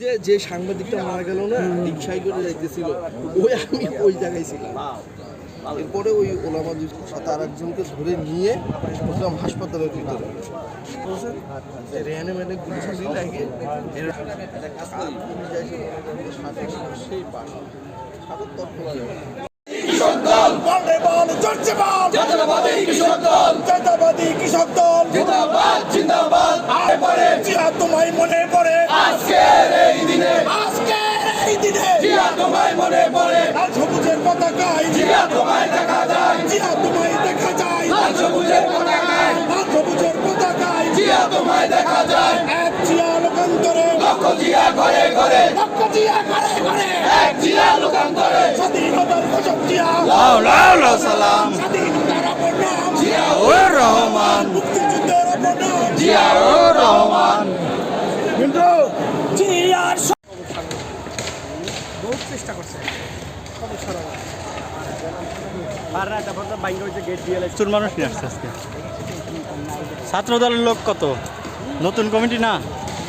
যে যে সাংবাদিকটা মারা গেল না রিক্সায় করে যাইতেছিল ওই আমি ওই জায়গায় ছিলাম এরপরে ওই ওলামা আর একজনকে ধরে নিয়ে বললাম হাসপাতালের ভিতরে মানে জাতীয়বাদী কৃষক দল কৃষক দল জিয়া ঘরে ঘরে। লক্ষ জিয়া ঘরে ঘরে। এক জিয়া লোকান্তরে। স্বাধীনতার ঘোষক জিয়া। সালাম। স্বাধীনতার অপর নাম। ওর রহমান। মুক্তিযুদ্ধের অপর নাম। জিয়াউর রহমান। কিন্তু জিয়ার নিয়ে আসছে আজকে। ছাত্র দলের লোক কত? নতুন কমিটি না?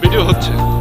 ভিডিও হচ্ছে